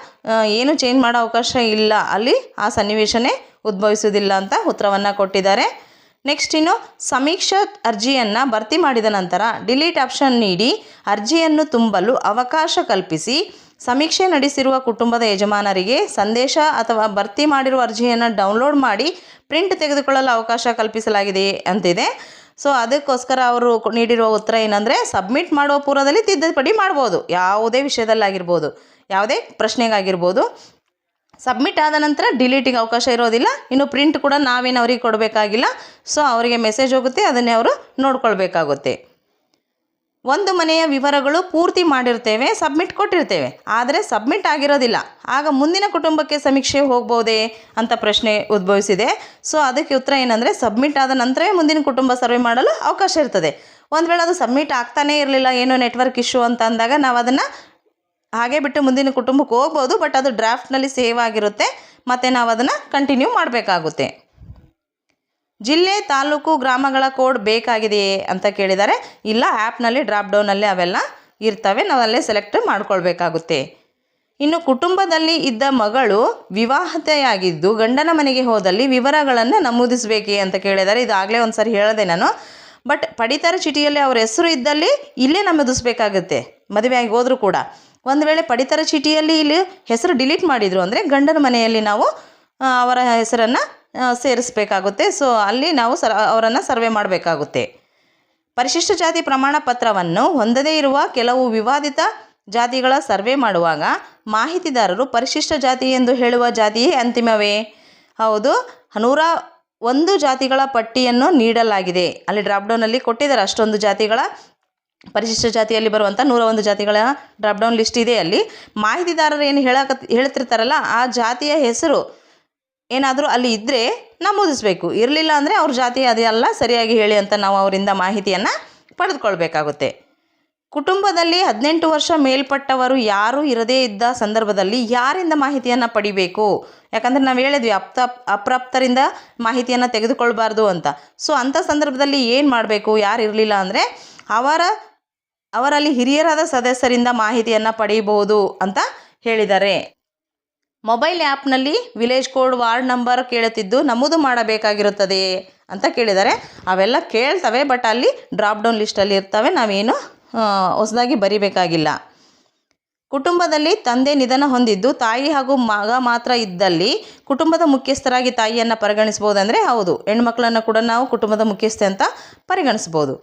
S1: ಏನು ಚೇಂಜ್ ಮಾಡೋ ಅವಕಾಶ ಇಲ್ಲ. ಅಲ್ಲಿ ಆ ಸನ್ನಿವೇಶನೇ ಉದ್ಭವಿಸುವುದಿಲ್ಲ ಅಂತ ಉತ್ತರವನ್ನು ಕೊಟ್ಟಿದ್ದಾರೆ. ನೆಕ್ಸ್ಟ್ ಇನ್ನು ಸಮೀಕ್ಷಾ ಅರ್ಜಿಯನ್ನು ಭರ್ತಿ ಮಾಡಿದ ನಂತರ ಡಿಲೀಟ್ ಆಪ್ಷನ್ ನೀಡಿ ಅರ್ಜಿಯನ್ನು ತುಂಬಲು ಅವಕಾಶ ಕಲ್ಪಿಸಿ ಸಮೀಕ್ಷೆ ನಡೆಸಿರುವ ಕುಟುಂಬದ ಯಜಮಾನರಿಗೆ ಸಂದೇಶ ಅಥವಾ ಭರ್ತಿ ಮಾಡಿರುವ ಅರ್ಜಿಯನ್ನು ಡೌನ್ಲೋಡ್ ಮಾಡಿ ಪ್ರಿಂಟ್ ತೆಗೆದುಕೊಳ್ಳಲು ಅವಕಾಶ ಕಲ್ಪಿಸಲಾಗಿದೆ ಅಂತಿದೆ. ಸೊ, ಅದಕ್ಕೋಸ್ಕರ ಅವರು ನೀಡಿರುವ ಉತ್ತರ ಏನಂದರೆ ಸಬ್ಮಿಟ್ ಮಾಡುವ ಪೂರ್ವದಲ್ಲಿ ತಿದ್ದುಪಡಿ ಮಾಡ್ಬೋದು. ಯಾವುದೇ ವಿಷಯದಲ್ಲಾಗಿರ್ಬೋದು. ಯಾವುದೇ ಪ್ರಶ್ನೆಗಾಗಿರ್ಬೋದು. ಸಬ್ಮಿಟ್ ಆದ ನಂತರ ಡಿಲೀಟಿಗೆ ಅವಕಾಶ ಇರೋದಿಲ್ಲ. ಇನ್ನು ಪ್ರಿಂಟ್ ಕೂಡ ನಾವೇನು ಅವ್ರಿಗೆ ಕೊಡಬೇಕಾಗಿಲ್ಲ. ಸೊ ಅವರಿಗೆ ಮೆಸೇಜ್ ಹೋಗುತ್ತೆ, ಅದನ್ನೇ ಅವರು ನೋಡ್ಕೊಳ್ಬೇಕಾಗುತ್ತೆ. ಒಂದು ಮನೆಯ ವಿವರಗಳು ಪೂರ್ತಿ ಮಾಡಿರ್ತೇವೆ ಸಬ್ಮಿಟ್ ಕೊಟ್ಟಿರ್ತೇವೆ. ಆದರೆ ಸಬ್ಮಿಟ್ ಆಗಿರೋದಿಲ್ಲ. ಆಗ ಮುಂದಿನ ಕುಟುಂಬಕ್ಕೆ ಸಮೀಕ್ಷೆ ಹೋಗ್ಬೋದೇ ಅಂತ ಪ್ರಶ್ನೆ ಉದ್ಭವಿಸಿದೆ. ಸೊ ಅದಕ್ಕೆ ಉತ್ತರ ಏನಂದರೆ ಸಬ್ಮಿಟ್ ಆದ ನಂತರವೇ ಮುಂದಿನ ಕುಟುಂಬ ಸರ್ವೆ ಮಾಡಲು ಅವಕಾಶ ಇರ್ತದೆ. ಒಂದು ವೇಳೆ ಅದು ಸಬ್ಮಿಟ್ ಆಗ್ತಾನೇ ಇರಲಿಲ್ಲ, ಏನೋ ನೆಟ್ವರ್ಕ್ ಇಶ್ಯೂ ಅಂತ ಅಂದಾಗ ನಾವು ಅದನ್ನು ಹಾಗೆ ಬಿಟ್ಟು ಮುಂದಿನ ಕುಟುಂಬಕ್ಕೆ ಹೋಗ್ಬೋದು ಬಟ್ ಅದು ಡ್ರಾಫ್ಟ್ನಲ್ಲಿ ಸೇವ್ ಆಗಿರುತ್ತೆ. ಮತ್ತು ನಾವು ಅದನ್ನು ಕಂಟಿನ್ಯೂ ಮಾಡಬೇಕಾಗುತ್ತೆ. ಜಿಲ್ಲೆ, ತಾಲೂಕು, ಗ್ರಾಮಗಳ ಕೋಡ್ ಬೇಕಾಗಿದೆಯೇ ಅಂತ ಕೇಳಿದರೆ. ಇಲ್ಲ ಆ್ಯಪ್ನಲ್ಲಿ ಡ್ರಾಪ್ ಡೌನಲ್ಲಿ ಅವೆಲ್ಲ ಇರ್ತವೆ. ನಾವು ಅಲ್ಲೇ ಸೆಲೆಕ್ಟ್ ಮಾಡ್ಕೊಳ್ಬೇಕಾಗುತ್ತೆ. ಇನ್ನು ಕುಟುಂಬದಲ್ಲಿ ಇದ್ದ ಮಗಳು ವಿವಾಹತೆಯಾಗಿದ್ದು, ಗಂಡನ ಮನೆಗೆ ಹೋದಲ್ಲಿ ವಿವರಗಳನ್ನು ನಮೂದಿಸಬೇಕೇ ಅಂತ ಕೇಳಿದ್ದಾರೆ ಇದಾಗಲೇ ಒಂದು ಸರಿ ಹೇಳಿದೆ ನಾನು. ಬಟ್ ಪಡಿತರ ಚೀಟಿಯಲ್ಲಿ ಅವರ ಹೆಸರು ಇದ್ದಲ್ಲಿ ಇಲ್ಲೇ ನಮೂದಿಸಬೇಕಾಗುತ್ತೆ. ಮದುವೆಯಾಗಿ ಹೋದರೂ ಕೂಡ. ಒಂದು ವೇಳೆ ಪಡಿತರ ಚೀಟಿಯಲ್ಲಿ ಇಲ್ಲಿ ಹೆಸರು ಡಿಲೀಟ್ ಮಾಡಿದರು ಅಂದರೆ ಗಂಡನ ಮನೆಯಲ್ಲಿ ನಾವು ಅವರ ಹೆಸರನ್ನು ಸೇರಿಸಬೇಕಾಗುತ್ತೆ. ಸೊ ಅಲ್ಲಿ ನಾವು ಸರ್, ಅವರನ್ನು ಸರ್ವೆ ಮಾಡಬೇಕಾಗುತ್ತೆ. ಪರಿಶಿಷ್ಟ ಜಾತಿ ಪ್ರಮಾಣ ಪತ್ರವನ್ನು ಹೊಂದದೇ ಇರುವ ಕೆಲವು ವಿವಾದಿತ ಜಾತಿಗಳ ಸರ್ವೆ ಮಾಡುವಾಗ ಮಾಹಿತಿದಾರರು ಪರಿಶಿಷ್ಟ ಜಾತಿ ಎಂದು ಹೇಳುವ ಜಾತಿಯೇ ಅಂತಿಮವೇ? ಹೌದು. ನೂರ ಒಂದು ಜಾತಿಗಳ ಪಟ್ಟಿಯನ್ನು ನೀಡಲಾಗಿದೆ. ಅಲ್ಲಿ ಡ್ರಾಪ್ಡೌನಲ್ಲಿ ಕೊಟ್ಟಿದ್ದಾರೆ ಅಷ್ಟೊಂದು ಜಾತಿಗಳ ಪರಿಶಿಷ್ಟ ಜಾತಿಯಲ್ಲಿ ಬರುವಂಥ ನೂರ ಒಂದು ಜಾತಿಗಳ ಡ್ರಾಪ್ಡೌನ್ ಲಿಸ್ಟ್ ಇದೆ ಅಲ್ಲಿ. ಮಾಹಿತಿದಾರರು ಏನು ಹೇಳಕ ಹೇಳ್ತಿರ್ತಾರಲ್ಲ, ಆ ಜಾತಿಯ ಹೆಸರು ಏನಾದರೂ ಅಲ್ಲಿ ಇದ್ದರೆ ನಮೂದಿಸಬೇಕು. ಇರಲಿಲ್ಲ ಅಂದರೆ ಅವ್ರ ಜಾತಿ ಅದೆಲ್ಲ ಸರಿಯಾಗಿ ಹೇಳಿ ಅಂತ ನಾವು ಅವರಿಂದ ಮಾಹಿತಿಯನ್ನು ಪಡೆದುಕೊಳ್ಬೇಕಾಗುತ್ತೆ. ಕುಟುಂಬದಲ್ಲಿ ಹದಿನೆಂಟು ವರ್ಷ ಮೇಲ್ಪಟ್ಟವರು ಯಾರೂ ಇರದೇ ಇದ್ದ ಸಂದರ್ಭದಲ್ಲಿ ಯಾರಿಂದ ಮಾಹಿತಿಯನ್ನು ಪಡಿಬೇಕು? ಯಾಕಂದರೆ ನಾವು ಹೇಳಿದ್ವಿ, ಅಪ್ತ ಅಪ್ರಾಪ್ತರಿಂದ ಮಾಹಿತಿಯನ್ನು ತೆಗೆದುಕೊಳ್ಬಾರ್ದು ಅಂತ. ಸೊ ಅಂಥ ಸಂದರ್ಭದಲ್ಲಿ ಏನು ಮಾಡಬೇಕು? ಯಾರು ಇರಲಿಲ್ಲ ಅಂದರೆ ಅವರ ಅವರಲ್ಲಿ ಹಿರಿಯರಾದ ಸದಸ್ಯರಿಂದ ಮಾಹಿತಿಯನ್ನು ಪಡೆಯಬಹುದು ಅಂತ ಹೇಳಿದ್ದಾರೆ. ಮೊಬೈಲ್ ಆ್ಯಪ್ನಲ್ಲಿ ವಿಲೇಜ್ ಕೋಡ್ ವಾರ್ಡ್ ನಂಬರ್ ಕೇಳುತ್ತಿದ್ದು ನಮೂದು ಮಾಡಬೇಕಾಗಿರುತ್ತದೆ ಅಂತ ಕೇಳಿದ್ದಾರೆ. ಅವೆಲ್ಲ ಕೇಳ್ತವೆ, ಬಟ್ ಅಲ್ಲಿ ಡ್ರಾಪ್ ಡೌನ್ ಲಿಸ್ಟಲ್ಲಿ ಇರ್ತವೆ. ನಾವೇನು ಹೊಸದಾಗಿ ಬರಿಬೇಕಾಗಿಲ್ಲ. ಕುಟುಂಬದಲ್ಲಿ ತಂದೆ ನಿಧನ ಹೊಂದಿದ್ದು ತಾಯಿ ಹಾಗೂ ಮಗ ಮಾತ್ರ ಇದ್ದಲ್ಲಿ ಕುಟುಂಬದ ಮುಖ್ಯಸ್ಥರಾಗಿ ತಾಯಿಯನ್ನು ಪರಿಗಣಿಸ್ಬೋದಂದರೆ ಹೌದು. ಹೆಣ್ಮಕ್ಳನ್ನು ಕೂಡ ನಾವು ಕುಟುಂಬದ ಮುಖ್ಯಸ್ಥೆ ಅಂತ ಪರಿಗಣಿಸ್ಬೋದು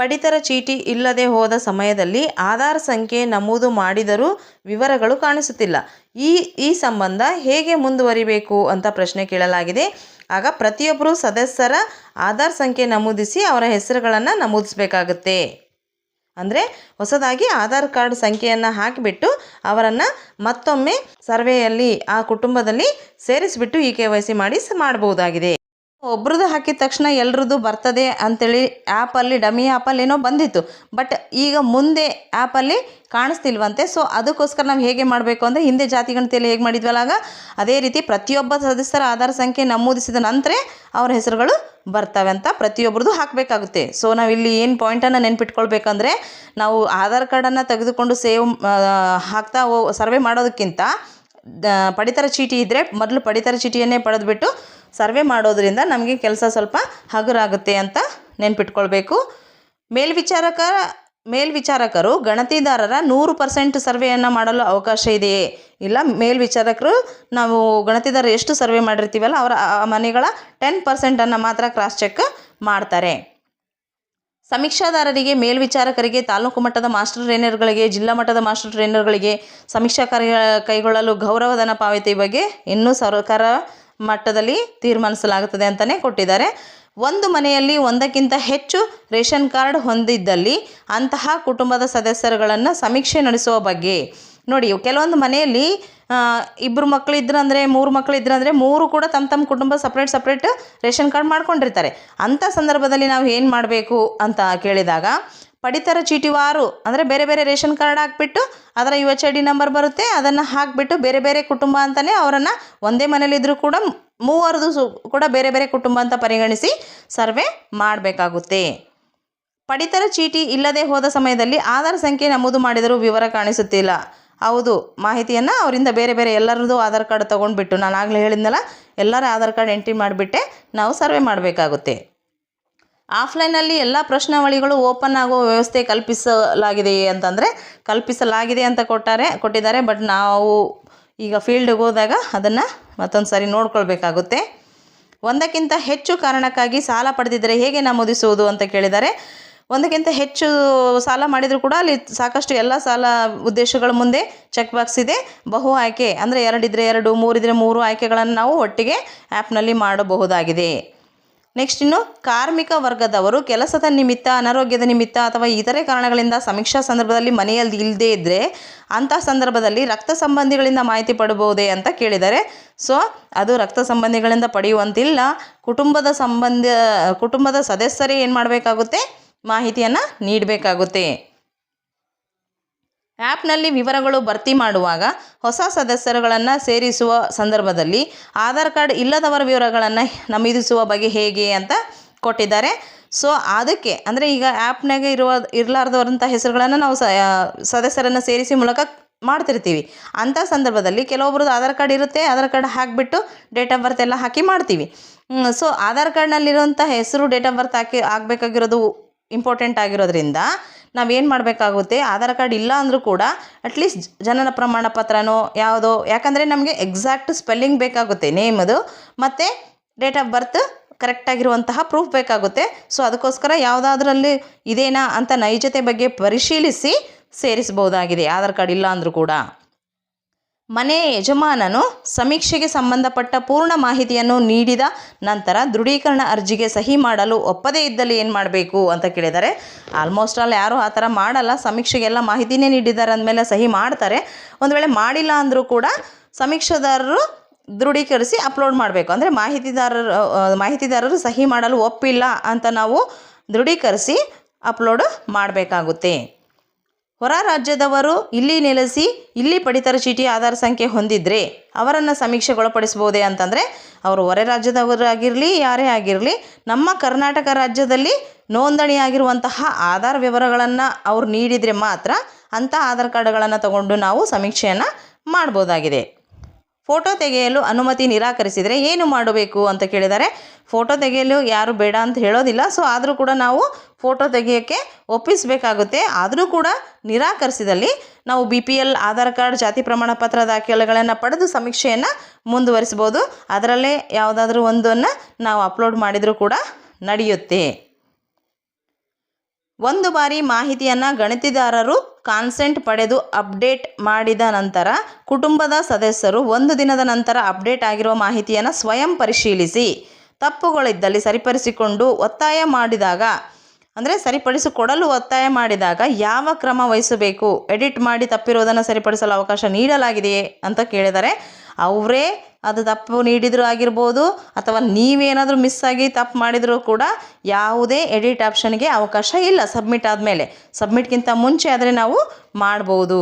S1: ಪಡಿತರ ಚೀಟಿ ಇಲ್ಲದೆ ಹೋದ ಸಮಯದಲ್ಲಿ ಆಧಾರ್ ಸಂಖ್ಯೆ ನಮೂದು ಮಾಡಿದರೂ ವಿವರಗಳು ಕಾಣಿಸುತ್ತಿಲ್ಲ. ಈ ಈ ಸಂಬಂಧ ಹೇಗೆ ಮುಂದುವರಿಬೇಕು ಅಂತ ಪ್ರಶ್ನೆ ಕೇಳಲಾಗಿದೆ. ಆಗ ಪ್ರತಿಯೊಬ್ಬರು ಸದಸ್ಯರ ಆಧಾರ್ ಸಂಖ್ಯೆ ನಮೂದಿಸಿ ಅವರ ಹೆಸರುಗಳನ್ನು ನಮೂದಿಸಬೇಕಾಗುತ್ತೆ. ಅಂದರೆ ಹೊಸದಾಗಿ ಆಧಾರ್ ಕಾರ್ಡ್ ಸಂಖ್ಯೆಯನ್ನು ಹಾಕಿಬಿಟ್ಟು ಅವರನ್ನು ಮತ್ತೊಮ್ಮೆ ಸರ್ವೆಯಲ್ಲಿ ಆ ಕುಟುಂಬದಲ್ಲಿ ಸೇರಿಸಿಬಿಟ್ಟು ಈ ಕೆ ವೈ ಸಿ ಮಾಡಿ ಮಾಡಬಹುದಾಗಿದೆ. ಒಬ್ರದ್ದು ಹಾಕಿದ ತಕ್ಷಣ ಎಲ್ರದ್ದು ಬರ್ತದೆ ಅಂತೇಳಿ ಆ್ಯಪಲ್ಲಿ ಡಮ್ಮಿ ಆ್ಯಪಲ್ಲಿ ಏನೋ ಬಂದಿತ್ತು. ಬಟ್ ಈಗ ಮುಂದೆ ಆ್ಯಪಲ್ಲಿ ಕಾಣಿಸ್ತಿಲ್ವಂತೆ. ಸೊ ಅದಕ್ಕೋಸ್ಕರ ನಾವು ಹೇಗೆ ಮಾಡಬೇಕು ಅಂದರೆ ಹಿಂದೆ ಜಾತಿ ಗಣತಿಯಲ್ಲಿ ಹೇಗೆ ಮಾಡಿದ್ವಲ್ಲ ಆಗ ಅದೇ ರೀತಿ ಪ್ರತಿಯೊಬ್ಬ ಸದಸ್ಯರ ಆಧಾರ್ ಸಂಖ್ಯೆ ನಮೂದಿಸಿದ ನಂತರ ಅವರ ಹೆಸರುಗಳು ಬರ್ತವೆ ಅಂತ ಪ್ರತಿಯೊಬ್ಬರದ್ದು ಹಾಕಬೇಕಾಗುತ್ತೆ. ಸೊ ನಾವು ಇಲ್ಲಿ ಏನು ಪಾಯಿಂಟನ್ನು ನೆನ್ಪಿಟ್ಕೊಳ್ಬೇಕಂದ್ರೆ ನಾವು ಆಧಾರ್ ಕಾರ್ಡನ್ನು ತೆಗೆದುಕೊಂಡು ಸೇವ್ ಹಾಕ್ತಾ ಸರ್ವೆ ಮಾಡೋದಕ್ಕಿಂತ ಪಡಿತರ ಚೀಟಿ ಇದ್ದರೆ ಮೊದಲು ಪಡಿತರ ಚೀಟಿಯನ್ನೇ ಪಡೆದುಬಿಟ್ಟು ಸರ್ವೆ ಮಾಡೋದರಿಂದ ನಮಗೆ ಕೆಲಸ ಸ್ವಲ್ಪ ಹಗುರಾಗುತ್ತೆ ಅಂತ ನೆನ್ಪಿಟ್ಕೊಳ್ಬೇಕು. ಮೇಲ್ವಿಚಾರಕ ಮೇಲ್ವಿಚಾರಕರು ಗಣತಿದಾರರ ನೂರು ಪರ್ಸೆಂಟ್ ಸರ್ವೆಯನ್ನು ಮಾಡಲು ಅವಕಾಶ ಇದೆಯೇ? ಇಲ್ಲ, ಮೇಲ್ವಿಚಾರಕರು ನಾವು ಗಣತಿದಾರ ಎಷ್ಟು ಸರ್ವೆ ಮಾಡಿರ್ತೀವಲ್ಲ ಅವರ ಮನೆಗಳ ಟೆನ್ ಪರ್ಸೆಂಟನ್ನು ಮಾತ್ರ ಕ್ರಾಸ್ ಚೆಕ್ ಮಾಡ್ತಾರೆ. ಸಮೀಕ್ಷಾದಾರರಿಗೆ, ಮೇಲ್ವಿಚಾರಕರಿಗೆ, ತಾಲೂಕು ಮಟ್ಟದ ಮಾಸ್ಟರ್ ಟ್ರೈನರ್ಗಳಿಗೆ, ಜಿಲ್ಲಾ ಮಟ್ಟದ ಮಾಸ್ಟರ್ ಟ್ರೈನರ್ಗಳಿಗೆ ಸಮೀಕ್ಷಾ ಕಾರ್ಯ ಕೈಗೊಳ್ಳಲು ಗೌರವಧನ ಪಾವತಿ ಬಗ್ಗೆ ಇನ್ನೂ ಸರ್ಕಾರ ಮಟ್ಟದಲ್ಲಿ ತೀರ್ಮಾನಿಸಲಾಗುತ್ತದೆ ಅಂತಲೇ ಕೊಟ್ಟಿದ್ದಾರೆ. ಒಂದು ಮನೆಯಲ್ಲಿ ಒಂದಕ್ಕಿಂತ ಹೆಚ್ಚು ರೇಷನ್ ಕಾರ್ಡ್ ಹೊಂದಿದ್ದಲ್ಲಿ ಅಂತಹ ಕುಟುಂಬದ ಸದಸ್ಯರುಗಳನ್ನು ಸಮೀಕ್ಷೆ ನಡೆಸುವ ಬಗ್ಗೆ. ನೋಡಿ, ಕೆಲವೊಂದು ಮನೆಯಲ್ಲಿ ಇಬ್ಬರು ಮಕ್ಕಳು ಅಂದರೆ ಮೂರು ಮಕ್ಕಳು ಅಂದರೆ ಮೂರು ಕೂಡ ತಮ್ಮ ತಮ್ಮ ಕುಟುಂಬ ಸಪ್ರೇಟ್ ಸಪ್ರೇಟ್ ರೇಷನ್ ಕಾರ್ಡ್ ಮಾಡ್ಕೊಂಡಿರ್ತಾರೆ. ಅಂಥ ಸಂದರ್ಭದಲ್ಲಿ ನಾವು ಏನು ಮಾಡಬೇಕು ಅಂತ ಕೇಳಿದಾಗ ಪಡಿತರ ಚೀಟಿವಾರು ಅಂದರೆ ಬೇರೆ ಬೇರೆ ರೇಷನ್ ಕಾರ್ಡ್ ಹಾಕ್ಬಿಟ್ಟು ಅದರ U H I D number ಬರುತ್ತೆ, ಅದನ್ನು ಹಾಕಿಬಿಟ್ಟು ಬೇರೆ ಬೇರೆ ಕುಟುಂಬ ಅಂತಲೇ ಅವರನ್ನು ಒಂದೇ ಮನೇಲಿದ್ದರೂ ಕೂಡ ಮೂವರದು ಕೂಡ ಬೇರೆ ಬೇರೆ ಕುಟುಂಬ ಅಂತ ಪರಿಗಣಿಸಿ ಸರ್ವೆ ಮಾಡಬೇಕಾಗುತ್ತೆ. ಪಡಿತರ ಚೀಟಿ ಇಲ್ಲದೆ ಹೋದ ಸಮಯದಲ್ಲಿ ಆಧಾರ್ ಸಂಖ್ಯೆ ನಮೂದು ಮಾಡಿದರೂ ವಿವರ ಕಾಣಿಸುತ್ತಿಲ್ಲ. ಹೌದು, ಮಾಹಿತಿಯನ್ನು ಅವರಿಂದ ಬೇರೆ ಬೇರೆ ಎಲ್ಲರದ್ದು ಆಧಾರ್ ಕಾರ್ಡ್ ತೊಗೊಂಡ್ಬಿಟ್ಟು, ನಾನು ಆಗಲೇ ಹೇಳಿದ್ನಲ್ಲ, ಎಲ್ಲರ ಆಧಾರ್ ಕಾರ್ಡ್ ಎಂಟ್ರಿ ಮಾಡಿಬಿಟ್ಟೆ, ನಾವು ಸರ್ವೆ ಮಾಡಬೇಕಾಗುತ್ತೆ. ಆಫ್ಲೈನಲ್ಲಿ ಎಲ್ಲ ಪ್ರಶ್ನಾವಳಿಗಳು ಓಪನ್ ಆಗುವ ವ್ಯವಸ್ಥೆ ಕಲ್ಪಿಸಲಾಗಿದೆಯೇ ಅಂತಂದರೆ ಕಲ್ಪಿಸಲಾಗಿದೆ ಅಂತ ಕೊಟ್ಟಾರೆ, ಕೊಟ್ಟಿದ್ದಾರೆ. ಬಟ್ ನಾವು ಈಗ ಫೀಲ್ಡ್ಗೆ ಹೋದಾಗ ಅದನ್ನು ಮತ್ತೊಂದು ಸಾರಿ ನೋಡ್ಕೊಳ್ಬೇಕಾಗುತ್ತೆ. ಒಂದಕ್ಕಿಂತ ಹೆಚ್ಚು ಕಾರಣಕ್ಕಾಗಿ ಸಾಲ ಪಡೆದಿದ್ದರೆ ಹೇಗೆ ನಮೂದಿಸುವುದು ಅಂತ ಕೇಳಿದ್ದಾರೆ. ಒಂದಕ್ಕಿಂತ ಹೆಚ್ಚು ಸಾಲ ಮಾಡಿದರೂ ಕೂಡ ಅಲ್ಲಿ ಸಾಕಷ್ಟು ಎಲ್ಲ ಸಾಲ ಉದ್ದೇಶಗಳ ಮುಂದೆ ಚೆಕ್ ಬಾಕ್ಸ್ ಇದೆ. ಬಹು ಆಯ್ಕೆ ಅಂದರೆ ಎರಡಿದ್ರೆ ಎರಡು, ಮೂರಿದ್ರೆ ಮೂರು ಆಯ್ಕೆಗಳನ್ನು ನಾವು ಒಟ್ಟಿಗೆ ಆ್ಯಪ್ನಲ್ಲಿ ಮಾಡಬಹುದಾಗಿದೆ. ನೆಕ್ಸ್ಟ್ ಇನ್ನು ಕಾರ್ಮಿಕ ವರ್ಗದವರು ಕೆಲಸದ ನಿಮಿತ್ತ, ಅನಾರೋಗ್ಯದ ನಿಮಿತ್ತ ಅಥವಾ ಇತರೆ ಕಾರಣಗಳಿಂದ ಸಮೀಕ್ಷಾ ಸಂದರ್ಭದಲ್ಲಿ ಮನೆಯಲ್ಲಿ ಇಲ್ಲದೇ ಇದ್ದರೆ ಅಂಥ ಸಂದರ್ಭದಲ್ಲಿ ರಕ್ತ ಸಂಬಂಧಿಗಳಿಂದ ಮಾಹಿತಿ ಪಡಬಹುದೇ ಅಂತ ಕೇಳಿದ್ದಾರೆ ಸೊ ಅದು ರಕ್ತ ಸಂಬಂಧಿಗಳಿಂದ ಪಡೆಯುವಂತಿಲ್ಲ. ಕುಟುಂಬದ ಸಂಬಂಧ, ಕುಟುಂಬದ ಸದಸ್ಯರೇ ಏನು ಮಾಡಬೇಕಾಗುತ್ತೆ? ಮಾಹಿತಿಯನ್ನು ನೀಡಬೇಕಾಗುತ್ತೆ. ಆ್ಯಪ್ನಲ್ಲಿ ವಿವರಗಳು ಭರ್ತಿ ಮಾಡುವಾಗ ಹೊಸ ಸದಸ್ಯರುಗಳನ್ನು ಸೇರಿಸುವ ಸಂದರ್ಭದಲ್ಲಿ ಆಧಾರ್ ಕಾರ್ಡ್ ಇಲ್ಲದವರ ವಿವರಗಳನ್ನು ನಮೂದಿಸುವ ಬಗ್ಗೆ ಹೇಗೆ ಅಂತ ಕೊಟ್ಟಿದ್ದಾರೆ. ಸೊ, ಅದಕ್ಕೆ ಅಂದರೆ ಈಗ ಆ್ಯಪ್ನಾಗೆ ಇರುವ ಇರಲಾರ್ದವ್ರಂಥ ಹೆಸರುಗಳನ್ನು ನಾವು ಸದಸ್ಯರನ್ನು ಸೇರಿಸಿ ಮೂಲಕ ಮಾಡ್ತಿರ್ತೀವಿ. ಅಂಥ ಸಂದರ್ಭದಲ್ಲಿ ಕೆಲವೊಬ್ರದ್ದು ಆಧಾರ್ ಕಾರ್ಡ್ ಇರುತ್ತೆ, ಆಧಾರ್ ಕಾರ್ಡ್ ಹಾಕಿಬಿಟ್ಟು ಡೇಟ್ ಆಫ್ ಬರ್ತ್ ಎಲ್ಲ ಹಾಕಿ ಮಾಡ್ತೀವಿ. ಸೊ, ಆಧಾರ್ ಕಾರ್ಡ್ನಲ್ಲಿರುವಂಥ ಹೆಸರು, ಡೇಟ್ ಆಫ್ ಬರ್ತ್ ಹಾಕಿ ಆಗಬೇಕಾಗಿರೋದು ಇಂಪಾರ್ಟೆಂಟ್ ಆಗಿರೋದ್ರಿಂದ ನಾವೇನು ಮಾಡಬೇಕಾಗುತ್ತೆ? ಆಧಾರ್ ಕಾರ್ಡ್ ಇಲ್ಲ ಅಂದರೂ ಕೂಡ ಅಟ್ಲೀಸ್ಟ್ ಜನನ ಪ್ರಮಾಣ ಪತ್ರನೋ ಯಾವುದೋ, ಯಾಕಂದರೆ ನಮಗೆ ಎಕ್ಸಾಕ್ಟ್ ಸ್ಪೆಲ್ಲಿಂಗ್ ಬೇಕಾಗುತ್ತೆ, ನೇಮದು, ಮತ್ತು ಡೇಟ್ ಆಫ್ ಬರ್ತ್ ಕರೆಕ್ಟಾಗಿರುವಂತಹ ಪ್ರೂಫ್ ಬೇಕಾಗುತ್ತೆ. ಸೊ ಅದಕ್ಕೋಸ್ಕರ ಯಾವುದಾದ್ರಲ್ಲಿ ಇದೇನಾ ಅಂತ ನೈಜತೆ ಬಗ್ಗೆ ಪರಿಶೀಲಿಸಿ ಸೇರಿಸಬಹುದಾಗಿದೆ, ಆಧಾರ್ ಕಾರ್ಡ್ ಇಲ್ಲ ಅಂದರೂ ಕೂಡ. ಮನೆ ಯಜಮಾನನು ಸಮೀಕ್ಷೆಗೆ ಸಂಬಂಧಪಟ್ಟ ಪೂರ್ಣ ಮಾಹಿತಿಯನ್ನು ನೀಡಿದ ನಂತರ ದೃಢೀಕರಣ ಅರ್ಜಿಗೆ ಸಹಿ ಮಾಡಲು ಒಪ್ಪದೇ ಇದ್ದಲ್ಲಿ ಏನು ಮಾಡಬೇಕು ಅಂತ ಕೇಳಿದ್ದಾರೆ ಆಲ್ಮೋಸ್ಟ್ ಆಲ್ ಯಾರೂ ಆ ಥರ ಮಾಡಲ್ಲ, ಸಮೀಕ್ಷೆಗೆಲ್ಲ ಮಾಹಿತಿನೇ ನೀಡಿದ್ದಾರೆ ಅಂದಮೇಲೆ ಸಹಿ ಮಾಡ್ತಾರೆ. ಒಂದು ವೇಳೆ ಮಾಡಿಲ್ಲ ಅಂದರೂ ಕೂಡ ಸಮೀಕ್ಷೆದಾರರು ದೃಢೀಕರಿಸಿ ಅಪ್ಲೋಡ್ ಮಾಡಬೇಕು. ಅಂದರೆ ಮಾಹಿತಿದಾರರು ಮಾಹಿತಿದಾರರು ಸಹಿ ಮಾಡಲು ಒಪ್ಪಿಲ್ಲ ಅಂತ ನಾವು ದೃಢೀಕರಿಸಿ ಅಪ್ಲೋಡ್ ಮಾಡಬೇಕಾಗುತ್ತೆ. ಹೊರ ರಾಜ್ಯದವರು ಇಲ್ಲಿ ನೆಲೆಸಿ, ಇಲ್ಲಿ ಪಡಿತರ ಚೀಟಿ ಆಧಾರ್ ಸಂಖ್ಯೆ ಹೊಂದಿದ್ರೆ ಅವರನ್ನು ಸಮೀಕ್ಷೆಗೊಳಪಡಿಸ್ಬೋದೇ ಅಂತಂದರೆ, ಅವರು ಹೊರ ರಾಜ್ಯದವರಾಗಿರಲಿ, ಯಾರೇ ಆಗಿರಲಿ, ನಮ್ಮ ಕರ್ನಾಟಕ ರಾಜ್ಯದಲ್ಲಿ ನೋಂದಣಿಯಾಗಿರುವಂತಹ ಆಧಾರ್ ವಿವರಗಳನ್ನು ಅವ್ರು ನೀಡಿದರೆ ಮಾತ್ರ ಅಂಥ ಆಧಾರ್ ಕಾರ್ಡ್ಗಳನ್ನು ತಗೊಂಡು ನಾವು ಸಮೀಕ್ಷೆಯನ್ನು ಮಾಡ್ಬೋದಾಗಿದೆ. ಫೋಟೋ ತೆಗೆಯಲು ಅನುಮತಿ ನಿರಾಕರಿಸಿದರೆ ಏನು ಮಾಡಬೇಕು ಅಂತ ಕೇಳಿದ್ದಾರೆ. ಫೋಟೋ ತೆಗೆಯಲು ಯಾರು ಬೇಡ ಅಂತ ಹೇಳೋದಿಲ್ಲ. ಸೊ ಆದರೂ ಕೂಡ ನಾವು ಫೋಟೋ ತೆಗೆಯೋಕ್ಕೆ ಒಪ್ಪಿಸಬೇಕಾಗುತ್ತೆ. ಆದರೂ ಕೂಡ ನಿರಾಕರಿಸಿದಲ್ಲಿ ನಾವು B P L Aadhaar card, ಜಾತಿ ಪ್ರಮಾಣ ಪತ್ರ ದಾಖಲೆಗಳನ್ನು ಪಡೆದು ಸಮೀಕ್ಷೆಯನ್ನು ಮುಂದುವರಿಸ್ಬೋದು ಅದರಲ್ಲೇ ಯಾವುದಾದ್ರೂ ಒಂದನ್ನು ನಾವು ಅಪ್ಲೋಡ್ ಮಾಡಿದರೂ ಕೂಡ ನಡೆಯುತ್ತೆ. ಒಂದು ಬಾರಿ ಮಾಹಿತಿಯನ್ನು ಗಣತಿದಾರರು ಕಾನ್ಸೆಂಟ್ ಪಡೆದು ಅಪ್ಡೇಟ್ ಮಾಡಿದ ನಂತರ ಕುಟುಂಬದ ಸದಸ್ಯರು ಒಂದು ದಿನದ ನಂತರ ಅಪ್ಡೇಟ್ ಆಗಿರುವ ಮಾಹಿತಿಯನ್ನು ಸ್ವಯಂ ಪರಿಶೀಲಿಸಿ ತಪ್ಪುಗಳಿದ್ದಲ್ಲಿ ಸರಿಪಡಿಸಿಕೊಂಡು ಒತ್ತಾಯ ಮಾಡಿದಾಗ, ಅಂದರೆ ಸರಿಪಡಿಸಿಕೊಡಲು ಒತ್ತಾಯ ಮಾಡಿದಾಗ ಯಾವ ಕ್ರಮ ವಹಿಸಬೇಕು ಎಡಿಟ್ ಮಾಡಿ ತಪ್ಪಿರೋದನ್ನು ಸರಿಪಡಿಸಲು ಅವಕಾಶ ನೀಡಲಾಗಿದೆಯೇ ಅಂತ ಕೇಳಿದ್ದಾರೆ ಅವರೇ ಅದು ತಪ್ಪು ನೀಡಿದರೂ ಆಗಿರ್ಬೋದು ಅಥವಾ ನೀವೇನಾದರೂ ಮಿಸ್ ಆಗಿ ತಪ್ಪು ಮಾಡಿದರೂ ಕೂಡ ಯಾವುದೇ ಎಡಿಟ್ ಆಪ್ಷನ್ಗೆ ಅವಕಾಶ ಇಲ್ಲ ಸಬ್ಮಿಟ್ ಆದಮೇಲೆ. ಸಬ್ಮಿಟ್ಗಿಂತ ಮುಂಚೆ ಆದರೆ ನಾವು ಮಾಡ್ಬೋದು.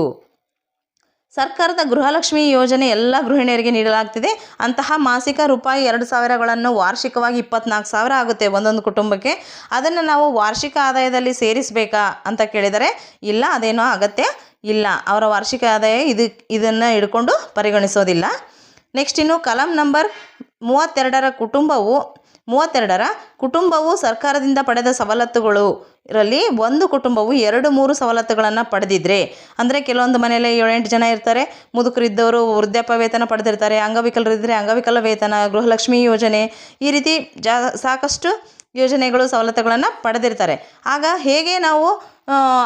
S1: ಸರ್ಕಾರದ ಗೃಹಲಕ್ಷ್ಮಿ ಯೋಜನೆ ಎಲ್ಲ ಗೃಹಿಣಿಯರಿಗೆ ನೀಡಲಾಗ್ತಿದೆ. ಅಂತಹ ಮಾಸಿಕ ರೂಪಾಯಿ ಎರಡು ಸಾವಿರಗಳನ್ನು ವಾರ್ಷಿಕವಾಗಿ ಇಪ್ಪತ್ನಾಲ್ಕು ಸಾವಿರ ಆಗುತ್ತೆ ಒಂದೊಂದು ಕುಟುಂಬಕ್ಕೆ. ಅದನ್ನು ನಾವು ವಾರ್ಷಿಕ ಆದಾಯದಲ್ಲಿ ಸೇರಿಸಬೇಕಾ ಅಂತ ಕೇಳಿದರೆ, ಇಲ್ಲ, ಅದೇನೋ ಅಗತ್ಯ ಇಲ್ಲ. ಅವರ ವಾರ್ಷಿಕ ಆದಾಯ ಇದು, ಇದನ್ನು ಹಿಡ್ಕೊಂಡು ಪರಿಗಣಿಸೋದಿಲ್ಲ. ನೆಕ್ಸ್ಟ್ ಇನ್ನು ಕಲಂ ನಂಬರ್ ಮೂವತ್ತೆರಡರ ಕುಟುಂಬವು ಮೂವತ್ತೆರಡರ ಕುಟುಂಬವು ಸರ್ಕಾರದಿಂದ ಪಡೆದ ಸವಲತ್ತುಗಳು. ಇರಲಿ ಒಂದು ಕುಟುಂಬವು ಎರಡು ಮೂರು ಸವಲತ್ತುಗಳನ್ನು ಪಡೆದಿದ್ರೆ, ಅಂದರೆ ಕೆಲವೊಂದು ಮನೆಯಲ್ಲಿ ಏಳೆಂಟು ಜನ ಇರ್ತಾರೆ, ಮುದುಕರಿದ್ದವರು ವೃದ್ಧಾಪ್ಯ ವೇತನ ಪಡೆದಿರ್ತಾರೆ, ಅಂಗವಿಕಲರಿದ್ದರೆ ಅಂಗವಿಕಲ ವೇತನ, ಗೃಹಲಕ್ಷ್ಮಿ ಯೋಜನೆ, ಈ ರೀತಿ ಜಾ ಸಾಕಷ್ಟು ಯೋಜನೆಗಳು, ಸವಲತ್ತುಗಳನ್ನು ಪಡೆದಿರ್ತಾರೆ. ಆಗ ಹೇಗೆ ನಾವು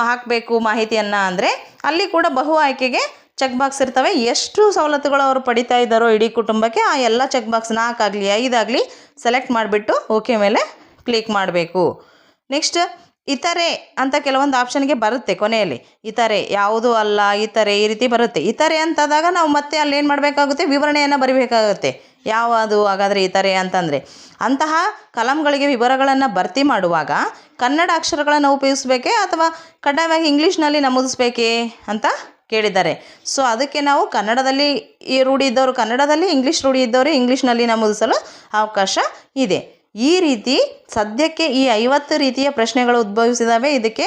S1: ಹಾಕಬೇಕು ಮಾಹಿತಿಯನ್ನು ಅಂದರೆ, ಅಲ್ಲಿ ಕೂಡ ಬಹು ಆಯ್ಕೆಗೆ ಚೆಕ್ ಬಾಕ್ಸ್ ಇರ್ತವೆ. ಎಷ್ಟು ಸವಲತ್ತುಗಳು ಅವರು ಪಡಿತಾ ಇದ್ದಾರೋ ಇಡೀ ಕುಟುಂಬಕ್ಕೆ ಆ ಎಲ್ಲ ಚೆಕ್ ಬಾಕ್ಸ್ ನಾಲ್ಕಾಗಲಿ, ಐದಾಗಲಿ ಸೆಲೆಕ್ಟ್ ಮಾಡಿಬಿಟ್ಟು ಓಕೆ ಮೇಲೆ ಕ್ಲಿಕ್ ಮಾಡಬೇಕು. ನೆಕ್ಸ್ಟ್ ಇತರೆ ಅಂತ ಕೆಲವೊಂದು ಆಪ್ಷನ್ಗೆ ಬರುತ್ತೆ ಕೊನೆಯಲ್ಲಿ. ಇತರೆ ಯಾವುದು ಅಲ್ಲ, ಇತರೆ ಈ ರೀತಿ ಬರುತ್ತೆ. ಇತರೆ ಅಂತಾದಾಗ ನಾವು ಮತ್ತೆ ಅಲ್ಲಿ ಏನು ಮಾಡಬೇಕಾಗುತ್ತೆ? ವಿವರಣೆಯನ್ನು ಬರಿಬೇಕಾಗುತ್ತೆ. ಯಾವುದು? ಹಾಗಾದರೆ ಇತರೆ ಅಂತಂದರೆ. ಅಂತಹ ಕಲಂಗಳಿಗೆ ವಿವರಗಳನ್ನು ಭರ್ತಿ ಮಾಡುವಾಗ ಕನ್ನಡ ಅಕ್ಷರಗಳನ್ನು ಉಪಯೋಗಿಸ್ಬೇಕೇ ಅಥವಾ ಕಡ್ಡಾಯವಾಗಿ ಇಂಗ್ಲೀಷ್ನಲ್ಲಿ ನಮೂದಿಸ್ಬೇಕೇ ಅಂತ ಕೇಳಿದ್ದಾರೆ. ಸೊ ಅದಕ್ಕೆ ನಾವು ಕನ್ನಡದಲ್ಲಿ ಈ ರೂಢಿ ಇದ್ದವರು ಕನ್ನಡದಲ್ಲಿ ಇಂಗ್ಲೀಷ್ ರೂಢಿ ಇದ್ದವರು ಇಂಗ್ಲೀಷ್ನಲ್ಲಿ ನಮೂದಿಸಲು ಅವಕಾಶ ಇದೆ. ಈ ರೀತಿ ಸದ್ಯಕ್ಕೆ ಈ ಐವತ್ತು ರೀತಿಯ ಪ್ರಶ್ನೆಗಳು ಉದ್ಭವಿಸಿದಾವೆ. ಇದಕ್ಕೆ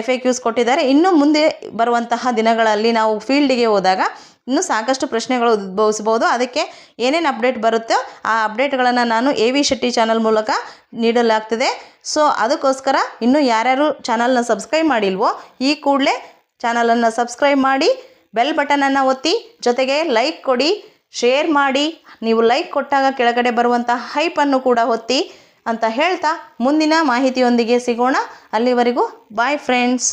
S1: ಎಫ್ ಎ ಕ್ಯೂಸ್ ಕೊಟ್ಟಿದ್ದಾರೆ. ಇನ್ನು ಮುಂದೆ ಬರುವಂತಹ ದಿನಗಳಲ್ಲಿ ನಾವು ಫೀಲ್ಡಿಗೆ ಹೋದಾಗ ಇನ್ನೂ ಸಾಕಷ್ಟು ಪ್ರಶ್ನೆಗಳು ಉದ್ಭವಿಸ್ಬೋದು ಅದಕ್ಕೆ ಏನೇನು ಅಪ್ಡೇಟ್ ಬರುತ್ತೋ ಆ ಅಪ್ಡೇಟ್ಗಳನ್ನು ನಾನು ಎ ವಿ ಶೆಟ್ಟಿ ಚಾನಲ್ ಮೂಲಕ ನೀಡಲಾಗ್ತದೆ. ಸೊ ಅದಕ್ಕೋಸ್ಕರ ಇನ್ನೂ ಯಾರ್ಯಾರು ಚಾನಲ್ನ ಸಬ್ಸ್ಕ್ರೈಬ್ ಮಾಡಿಲ್ವೋ ಈ ಕೂಡಲೇ ಚಾನಲನ್ನು ಸಬ್ಸ್ಕ್ರೈಬ್ ಮಾಡಿ, ಬೆಲ್ ಬಟನನ್ನು ಒತ್ತಿ, ಜೊತೆಗೆ ಲೈಕ್ ಕೊಡಿ, ಶೇರ್ ಮಾಡಿ. ನೀವು ಲೈಕ್ ಕೊಟ್ಟಾಗ ಕೆಳಗಡೆ ಬರುವಂಥ ಹೈಪನ್ನು ಕೂಡ ಒತ್ತಿ ಅಂತ ಹೇಳ್ತಾ ಮುಂದಿನ ಮಾಹಿತಿಯೊಂದಿಗೆ ಸಿಗೋಣ. ಅಲ್ಲಿವರೆಗೂ ಬಾಯ್ ಫ್ರೆಂಡ್ಸ್.